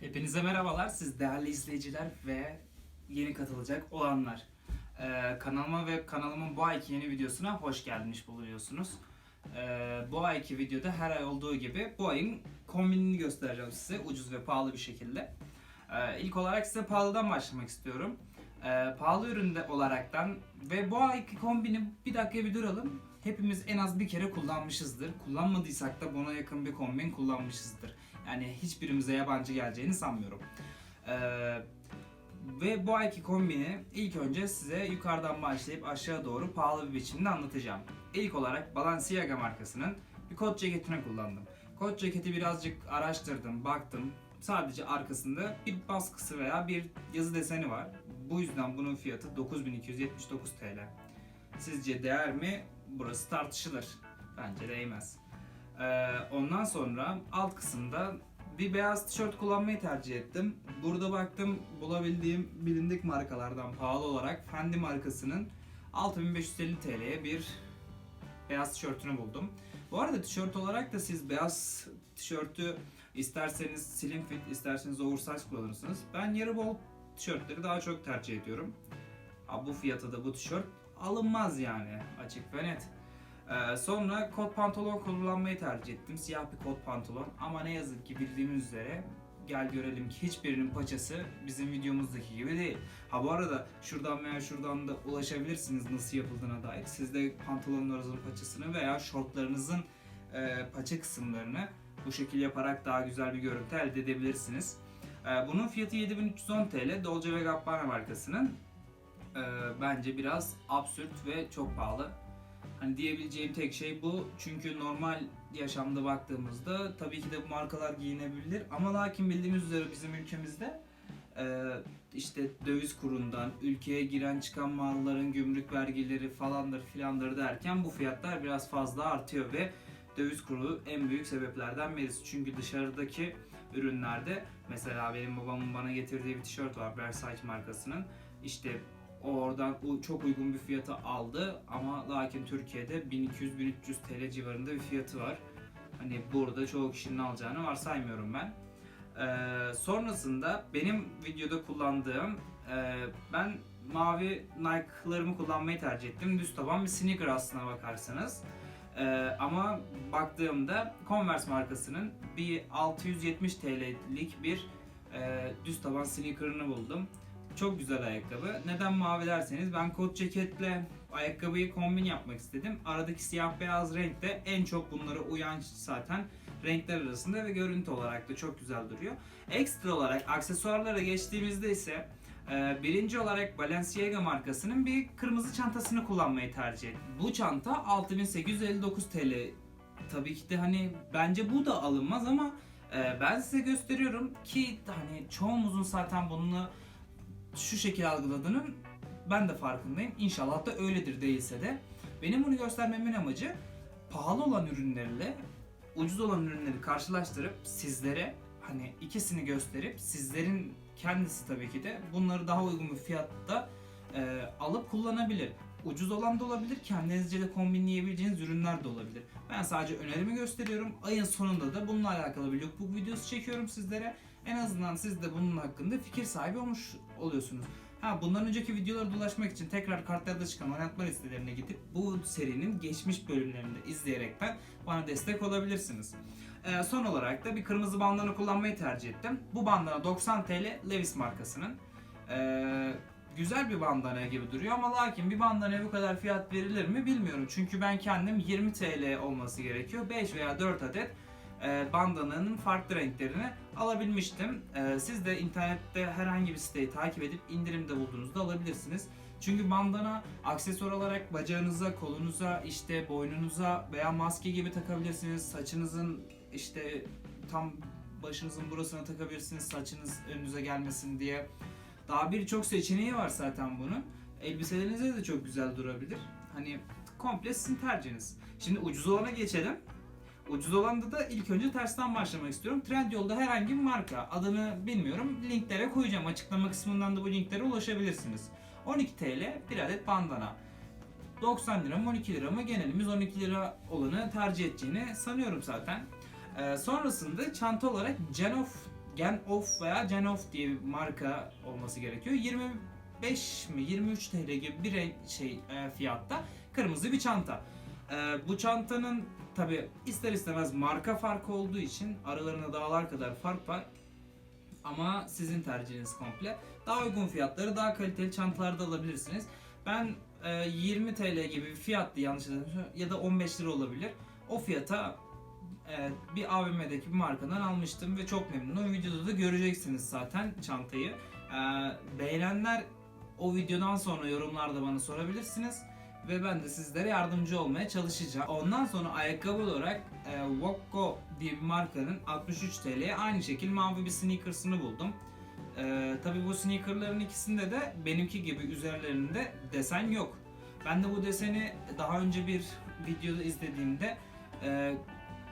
Hepinize merhabalar siz değerli izleyiciler ve yeni katılacak olanlar. Ee, kanalıma ve kanalımın bu ayki yeni videosuna hoş geldiniz bulunuyorsunuz. Ee, bu ayki videoda her ay olduğu gibi bu ayın kombinini göstereceğim size ucuz ve pahalı bir şekilde. Ee, ilk olarak size pahalıdan başlamak istiyorum. Ee, pahalı üründe olaraktan ve bu ayki kombini bir dakika bir duralım. Hepimiz en az bir kere kullanmışızdır. Kullanmadıysak da buna yakın bir kombin kullanmışızdır. Yani hiçbirimize yabancı geleceğini sanmıyorum. Ee, ve bu ayki kombini ilk önce size yukarıdan başlayıp aşağı doğru pahalı bir biçimde anlatacağım. İlk olarak Balenciaga markasının bir kot ceketini kullandım. Kot ceketi birazcık araştırdım, baktım. Sadece arkasında bir baskısı veya bir yazı deseni var. Bu yüzden bunun fiyatı 9279 TL. Sizce değer mi? Burası tartışılır. Bence değmez. Ee, ondan sonra alt kısımda bir beyaz tişört kullanmayı tercih ettim. Burada baktım bulabildiğim bilindik markalardan pahalı olarak Fendi markasının 6550 TL'ye bir beyaz tişörtünü buldum. Bu arada tişört olarak da siz beyaz tişörtü isterseniz slim fit, isterseniz oversize kullanırsınız. Ben yarı bol tişörtleri daha çok tercih ediyorum. Ha, bu fiyata da bu tişört alınmaz yani açık ve net. Ee, sonra kot pantolon kullanmayı tercih ettim. Siyah bir kot pantolon ama ne yazık ki bildiğimiz üzere gel görelim ki hiçbirinin paçası bizim videomuzdaki gibi değil. Ha bu arada şuradan veya şuradan da ulaşabilirsiniz nasıl yapıldığına dair. Siz de pantolonlarınızın paçasını veya şortlarınızın e, paça kısımlarını bu şekil yaparak daha güzel bir görüntü elde edebilirsiniz. Ee, bunun fiyatı 7310 TL. Dolce Gabbana markasının. Ee, bence biraz absürt ve çok pahalı. Hani diyebileceğim tek şey bu. Çünkü normal yaşamda baktığımızda tabii ki de bu markalar giyinebilir ama lakin bildiğimiz üzere bizim ülkemizde e, işte döviz kurundan, ülkeye giren çıkan malların gümrük vergileri falandır filandır derken bu fiyatlar biraz fazla artıyor ve döviz kuru en büyük sebeplerden birisi. Çünkü dışarıdaki ürünlerde mesela benim babamın bana getirdiği bir tişört var Versace markasının. İşte oradan çok uygun bir fiyata aldı ama lakin Türkiye'de 1200-1300 TL civarında bir fiyatı var. Hani burada çoğu kişinin alacağını varsaymıyorum ben. Ee, sonrasında benim videoda kullandığım e, ben mavi Nike'larımı kullanmayı tercih ettim. Düz taban bir sneaker aslına bakarsanız. Ee, ama baktığımda Converse markasının bir 670 TL'lik bir e, düz taban sneaker'ını buldum. Çok güzel ayakkabı. Neden mavi derseniz ben kot ceketle ayakkabıyı kombin yapmak istedim. Aradaki siyah beyaz renk de en çok bunlara uyan zaten renkler arasında ve görüntü olarak da çok güzel duruyor. Ekstra olarak aksesuarlara geçtiğimizde ise e, birinci olarak Balenciaga markasının bir kırmızı çantasını kullanmayı tercih ettim. Bu çanta 6859 TL. Tabii ki de hani bence bu da alınmaz ama e, ben size gösteriyorum ki hani çoğumuzun zaten bununla şu şekilde algıladığının ben de farkındayım. İnşallah da öyledir değilse de. Benim bunu göstermemin amacı pahalı olan ürünlerle ucuz olan ürünleri karşılaştırıp sizlere hani ikisini gösterip sizlerin kendisi tabii ki de bunları daha uygun bir fiyatta e, alıp kullanabilir. Ucuz olan da olabilir, kendinizce de kombinleyebileceğiniz ürünler de olabilir. Ben sadece önerimi gösteriyorum. Ayın sonunda da bununla alakalı bir lookbook videosu çekiyorum sizlere. En azından siz de bunun hakkında fikir sahibi olmuş oluyorsunuz. Ha bundan önceki videolara ulaşmak için tekrar kartlarda çıkan oynatma listelerine gidip bu serinin geçmiş bölümlerini izleyerekten bana destek olabilirsiniz. Ee, son olarak da bir kırmızı bandana kullanmayı tercih ettim. Bu bandana 90 TL Levi's markasının. Ee, güzel bir bandana gibi duruyor ama lakin bir bandanaya bu kadar fiyat verilir mi bilmiyorum. Çünkü ben kendim 20 TL olması gerekiyor. 5 veya 4 adet e, farklı renklerini alabilmiştim. E, siz de internette herhangi bir siteyi takip edip indirimde bulduğunuzda alabilirsiniz. Çünkü bandana aksesuar olarak bacağınıza, kolunuza, işte boynunuza veya maske gibi takabilirsiniz. Saçınızın işte tam başınızın burasına takabilirsiniz saçınız önünüze gelmesin diye. Daha birçok seçeneği var zaten bunun. Elbiselerinize de çok güzel durabilir. Hani komple sizin tercihiniz. Şimdi ucuz olana geçelim. Ucuz olanda da ilk önce tersten başlamak istiyorum. Trendyol'da herhangi bir marka. Adını bilmiyorum. Linklere koyacağım. Açıklama kısmından da bu linklere ulaşabilirsiniz. 12 TL bir adet bandana. 90 lira mı 12 lira mı genelimiz 12 lira olanı tercih edeceğini sanıyorum zaten. Ee, sonrasında çanta olarak Genof Gen Off veya Gen Off diye bir marka olması gerekiyor. 25 mi 23 TL gibi bir şey e, fiyatta kırmızı bir çanta. E, bu çantanın tabi ister istemez marka farkı olduğu için aralarında dağlar kadar fark var. Ama sizin tercihiniz komple. Daha uygun fiyatları, daha kaliteli çantalar da alabilirsiniz. Ben e, 20 TL gibi bir fiyattı yanlış hatırlamıyorsam ya da 15 lira olabilir. O fiyata e, bir AVM'deki bir markadan almıştım ve çok memnunum. Videoda da göreceksiniz zaten çantayı. E, beğenenler o videodan sonra yorumlarda bana sorabilirsiniz ve ben de sizlere yardımcı olmaya çalışacağım. Ondan sonra ayakkabı olarak e, Wokko diye bir markanın 63 TL'ye aynı şekil mavi bir sneakers'ını buldum. E, Tabi bu sneakerların ikisinde de benimki gibi üzerlerinde desen yok. Ben de bu deseni daha önce bir videoda izlediğimde e,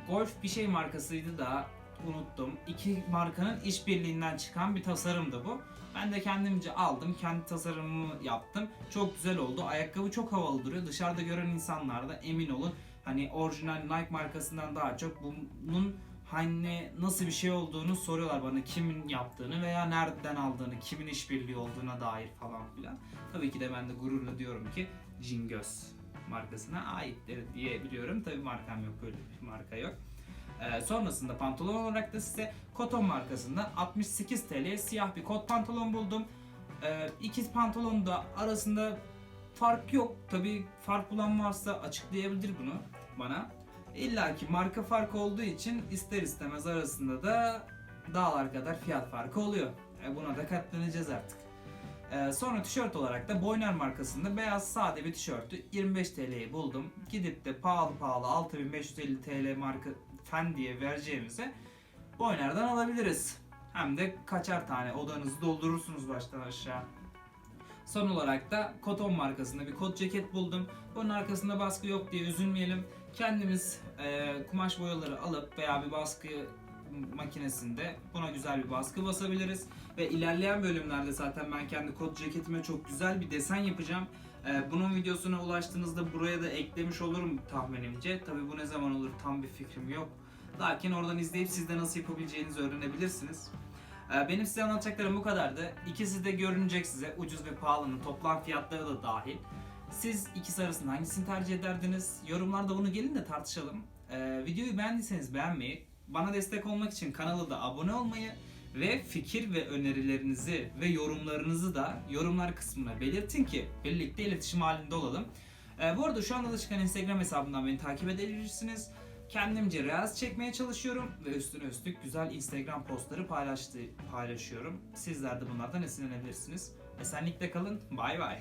Golf bir şey markasıydı da unuttum. İki markanın işbirliğinden çıkan bir tasarımdı bu. Ben de kendimce aldım, kendi tasarımımı yaptım. Çok güzel oldu. Ayakkabı çok havalı duruyor. Dışarıda gören insanlar da emin olun hani orijinal Nike markasından daha çok bunun hani nasıl bir şey olduğunu soruyorlar bana kimin yaptığını veya nereden aldığını, kimin işbirliği olduğuna dair falan filan. Tabii ki de ben de gururla diyorum ki Cingöz markasına aittir diye biliyorum. Tabii markam yok böyle bir marka yok. Ee, sonrasında pantolon olarak da size Koton markasından 68 TL'ye siyah bir kot pantolon buldum. Ee, iki pantolon da arasında fark yok. Tabi fark bulan varsa açıklayabilir bunu bana. İlla ki marka farkı olduğu için ister istemez arasında da dağlar kadar fiyat farkı oluyor. E, buna da katlanacağız artık. Ee, sonra tişört olarak da Boyner markasında beyaz sade bir tişörtü 25 TL'ye buldum. Gidip de pahalı pahalı 6550 TL marka Fendi'ye vereceğimize Boyner'dan alabiliriz. Hem de kaçar tane odanızı doldurursunuz baştan aşağı. Son olarak da Koton markasında bir kot ceket buldum. Bunun arkasında baskı yok diye üzülmeyelim. Kendimiz e, kumaş boyaları alıp veya bir baskı makinesinde buna güzel bir baskı basabiliriz. Ve ilerleyen bölümlerde zaten ben kendi kot ceketime çok güzel bir desen yapacağım. E, bunun videosuna ulaştığınızda buraya da eklemiş olurum tahminimce. Tabi bu ne zaman olur tam bir fikrim yok. Lakin oradan izleyip siz de nasıl yapabileceğinizi öğrenebilirsiniz. Ee, Benim size anlatacaklarım bu kadardı. İkisi de görünecek size. Ucuz ve pahalının toplam fiyatları da dahil. Siz ikisi arasında hangisini tercih ederdiniz? Yorumlarda bunu gelin de tartışalım. Ee, videoyu beğendiyseniz beğenmeyi, bana destek olmak için kanala da abone olmayı ve fikir ve önerilerinizi ve yorumlarınızı da yorumlar kısmına belirtin ki birlikte iletişim halinde olalım. Ee, bu arada şu anda da çıkan Instagram hesabından beni takip edebilirsiniz. Kendimce reels çekmeye çalışıyorum ve üstüne üstlük güzel Instagram postları paylaştı, paylaşıyorum. Sizler de bunlardan esinlenebilirsiniz. Esenlikle kalın. Bay bay.